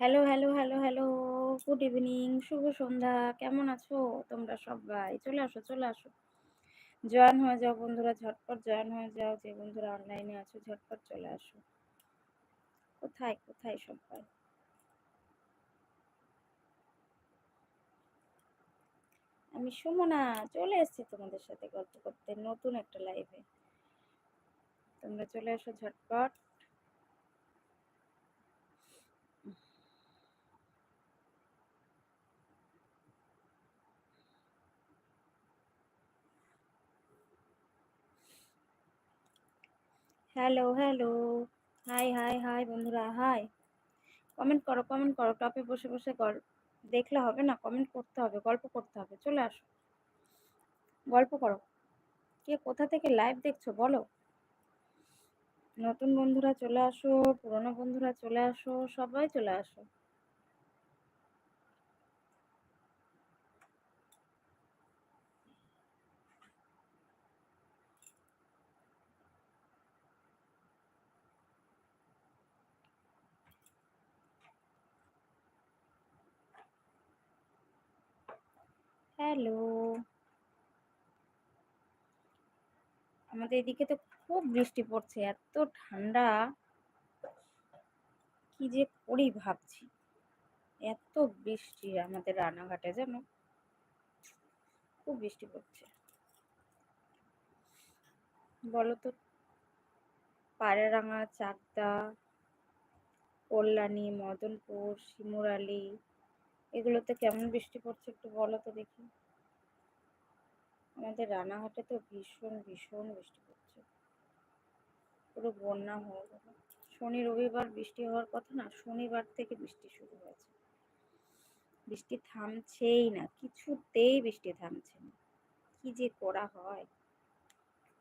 Hello hello hello hello good evening শুভ সন্ধ্যা। কেমন আছো তোমরা সবাই? চলে আসো চলে আসো। জয়েন হয়ে যাও বন্ধুরা, ঝটপট জয়েন হয়ে যাও। যে বন্ধুরা অনলাইনে আছো, ঝটপট চলে আসো। কোথায় কোথায় সবাই? আমি সুমনা, চলে এসেছি তোমাদের সাথে গল্প করতে, নতুন একটা লাইভে তোমরা চলে আসো ঝটপট। Hello hello hi hi hi বন্ধুরা হাই কমেন্ট করো কমেন্ট করো টপে বসে বসে কর দেখলে হবে না কমেন্ট করতে হবে, গল্প করতে হবে, চলে আসো। গল্প করো। কে কোথা থেকে লাইভ দেখছ, বলো। নতুন বন্ধুরা চলে আসো, পুরনো বন্ধুরা চলে আসো, সবাই চলে আসো। হ্যালো। আমাদের এদিকে তো খুব বৃষ্টি পড়ছে, এত ঠান্ডা। কি যে করি ভাবছি। এত বৃষ্টি আমাদের রানাঘাটে যেন খুব বৃষ্টি পড়ছে। বলো তো পায়রারাঙা, চাকদা, কল্যাণী, মদনপুর, শিমুরালি এগুলোতে কেমন বৃষ্টি পড়ছে একটু বলো তো দেখি। আমাদের রানাঘাটে তো ভীষণ ভীষণ বৃষ্টি পড়ছে। পুরো বন্যা হয়ে গেল শনি রবিবার বৃষ্টি হওয়ার কথা না, শনিবার থেকে বৃষ্টি শুরু হয়েছে। বৃষ্টি থামছেই না, কিছুতেই বৃষ্টি থামছে না। কি যে করা হয়,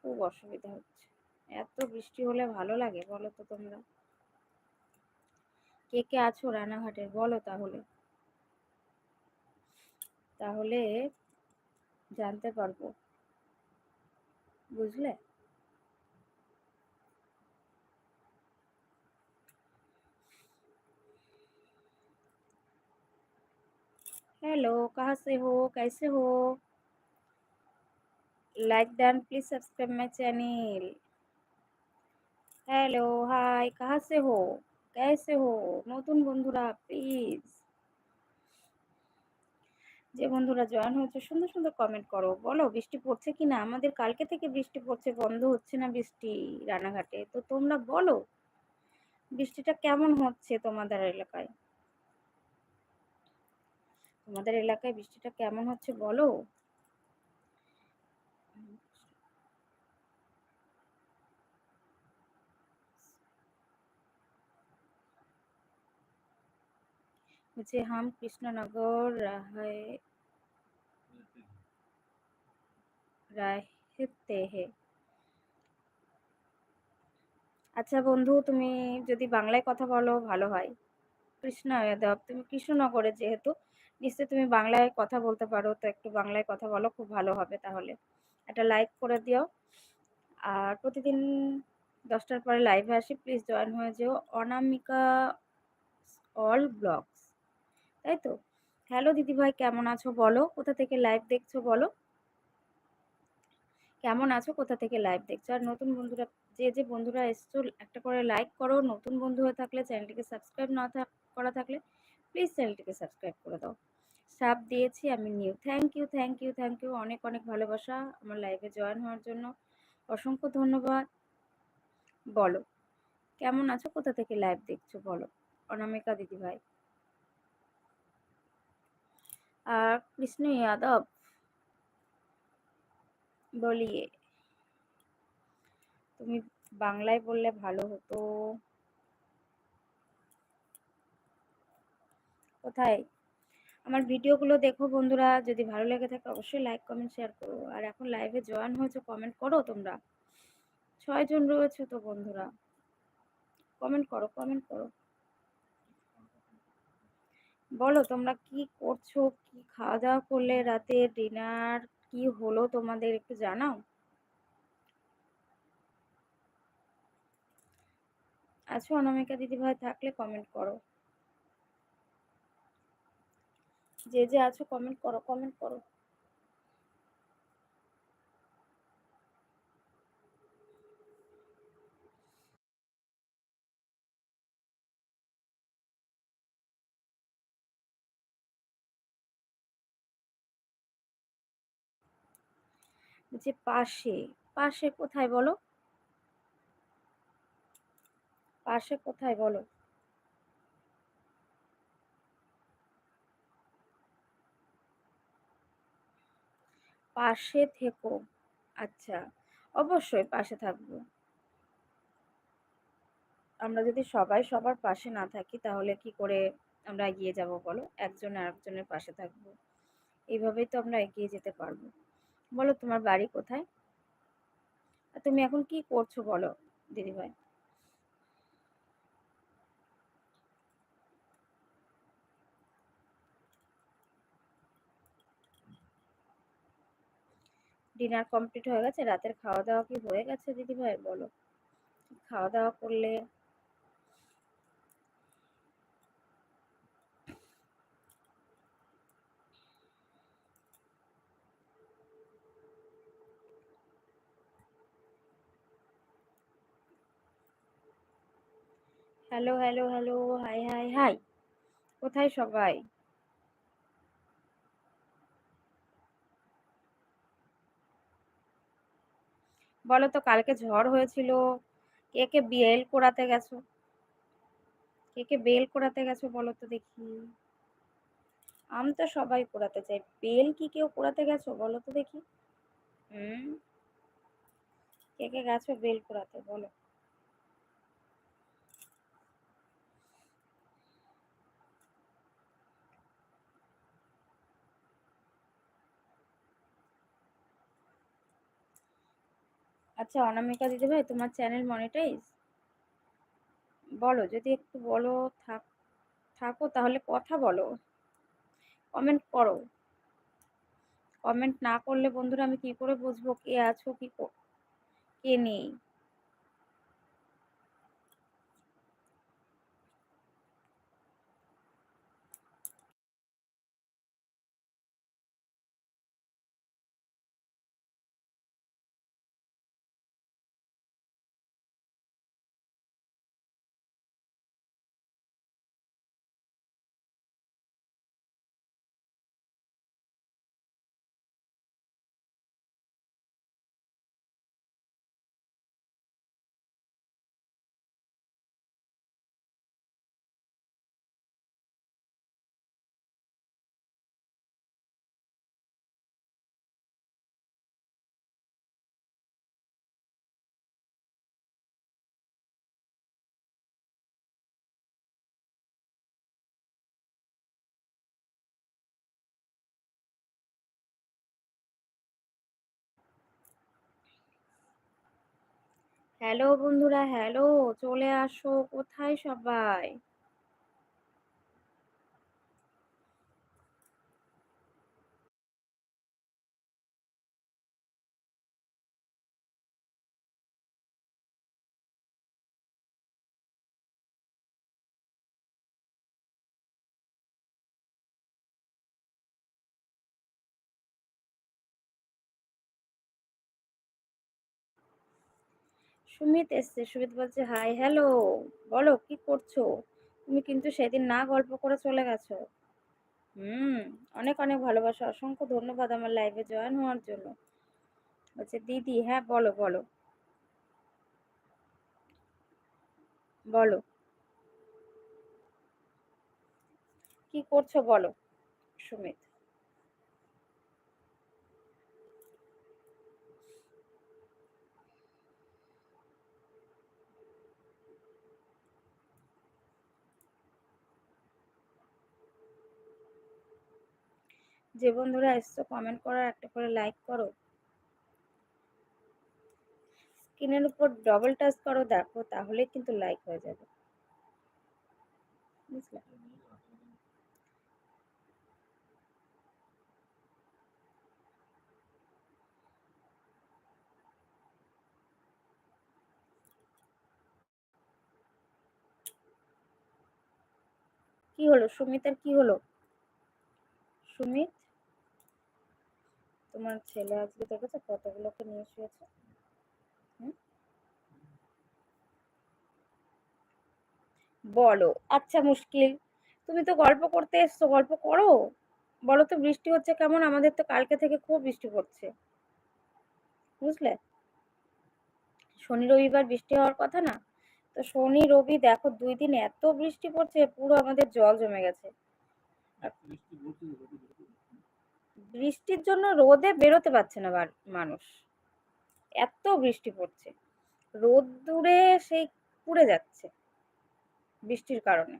খুব অসুবিধা হচ্ছে। এত বৃষ্টি হলে ভালো লাগে বলো তো তোমরা। কে কে আছো রানাঘাটের বলো তাহলে। তাহলে জানতে পারবো বুঝলে हेलो कहाँ से हो कैसे हो like done please subscribe my channel hello hi कहाँ से हो कैसे हो নতুন বন্ধুরা প্লিজ যে বন্ধুরা জয়েন হয়েছে সুন্দর সুন্দর কমেন্ট করো বলো বৃষ্টি পড়ছে কি না আমাদের কালকে থেকে বৃষ্টি পড়ছে বন্ধ হচ্ছে না বৃষ্টি রানাঘাটে তো তোমরা বলো বৃষ্টিটা কেমন হচ্ছে তোমাদের এলাকায় তোমাদের এলাকায় বৃষ্টিটা কেমন হচ্ছে বলো मुझे हम कृष्णनगर रहे হে। আচ্ছা বন্ধু, তুমি যদি বাংলায় কথা বলো, ভালো হয়। কৃষ্ণ যাদব তুমি কৃষ্ণনগরে যেহেতু, নিশ্চয়ই তুমি বাংলায় কথা বলতে পারো, তো একটু বাংলায় কথা বলো, খুব ভালো হবে তাহলে। একটা লাইক করে দিও। আর প্রতিদিন দশটার পরে লাইভে আসি প্লিজ জয়েন হয়ে যেও। অনামিকা অল ব্লগস তাই তো? হ্যালো দিদিভাই, কেমন আছো বলো? কোথা থেকে লাইভ দেখছ বলো? কেমন আছো? কোথা থেকে লাইভ দেখছ? আর নতুন বন্ধুরা, যে যে বন্ধুরা এসছো, একটা করে লাইক করো। নতুন বন্ধু হয়ে থাকলে চ্যানেলটিকে সাবস্ক্রাইব না করা থাকলে প্লিজ চ্যানেলটিকে সাবস্ক্রাইব করে দাও। সাপ দিয়েছি আমি new. Thank you thank you thank you অনেক অনেক ভালোবাসা আমার লাইভে জয়েন হওয়ার জন্য। অসংখ্য ধন্যবাদ। বলো, কেমন আছো? কোথা থেকে লাইভ দেখছ? বলো, অনামিকা দিদিভাই। আর কৃষ্ণ যাদব বলিয়ে। তুমি বাংলায় বললে ভালো হতো। কোথায়? আমার ভিডিওগুলো দেখো বন্ধুরা, যদি ভালো লেগে থাকে অবশ্যই লাইক কমেন্ট শেয়ার করো। আর এখন লাইভে জয়েন হয়েছে কমেন্ট করো তোমরা। ছয়জন রয়েছে তো বন্ধুরা। কমেন্ট করো কমেন্ট করো। বলো তোমরা কি করছ, কি খাওয়া দাওয়া করলে রাতে ডিনার কি হলো তোমাদের একটু জানাও। আছো অনামিকা দিদি ভাই, থাকলে কমেন্ট করো। যে যে আছো কমেন্ট করো কমেন্ট করো। যে পাশে পাশে কোথায় বলো? পাশে কোথায় বলো? পাশে থেকো। আচ্ছা অবশ্যই পাশে থাকব। আমরা যদি সবাই সবার পাশে না থাকি, তাহলে কি করে আমরা এগিয়ে যাব বলো? একজন আরেকজনের পাশে থাকব। এইভাবেই তো আমরা এগিয়ে যেতে পারব। বলো তোমার বাড়ি কোথায়? আর তুমি এখন কি করছ বলো, দিদিভাই? ডিনার কমপ্লিট হয়ে গেছে, রাতের খাওয়া দাওয়া কি হয়ে গেছে, দিদিভাই? বলো। খাওয়া দাওয়া করলে hello hello hello hi hi hi কোথায় সবাই? বলো তো কালকে ঝড় হয়েছিল। কে কে বেল করাতে গেছো? কে কে বেল করাতে গেছো বলো তো দেখি। আম তো সবাই করাতে চাই বেল কি কেউ করাতে গেছো বলো তো দেখি। হুম। কে কে গেছো বেল করাতে বলো। আচ্ছা অনামিকা দিদিভাই তোমার চ্যানেল মনিটাইজ বলো, যদি একটু বলো, থাক, থাকো, তাহলে কথা বলো। কমেন্ট করো। কমেন্ট না করলে বন্ধুরা আমি কি করে বুঝব? কে আছো, কি কে নেই? হ্যালো বন্ধুরা হ্যালো চলে আসো কোথায় সবাই? সুমিত এসছে। সুমিত বলছে হাই হ্যালো বলো, কি করছ? তুমি কিন্তু সেদিন না গল্প করে চলে গেছো। হুম, অনেক অনেক ভালোবাসা। অসংখ্য ধন্যবাদ আমার লাইভে জয়েন হওয়ার জন্য। বলছে, দিদি হ্যাঁ বলো বলো। বলো। কি করছ, বলো, সুমিত? যে বন্ধুরা এসছো কমেন্ট করো একটা করে লাইক করো। স্ক্রিনের উপর ডবল টাচ করো, দেখো তাহলে কিন্তু লাইক হয়ে যাবে। কি হলো? সুমিতের কি হলো? সুমিত? তোমার ছেলে আজকে দেখেছ কতগুলোকে নিয়ে শুয়েছে? বলো। আচ্ছা মুশকিল। তুমি তো গল্প করতে এসছো, গল্প করো। বলো তো, বৃষ্টি হচ্ছে কেমন? আমাদের তো কালকে থেকে খুব বৃষ্টি পড়ছে। বুঝলে? শনি, রবিবার বৃষ্টি হওয়ার কথা না? তো শনি, রবি, দেখো, দুই দিন এত বৃষ্টি পড়ছে, পুরো আমাদের জল জমে গেছে। বৃষ্টির জন্য রোদে বেরোতে পারছে না মানুষ। এত বৃষ্টি পড়ছে। রোদ দূরে সেই পুড়ে যাচ্ছে বৃষ্টির কারণে।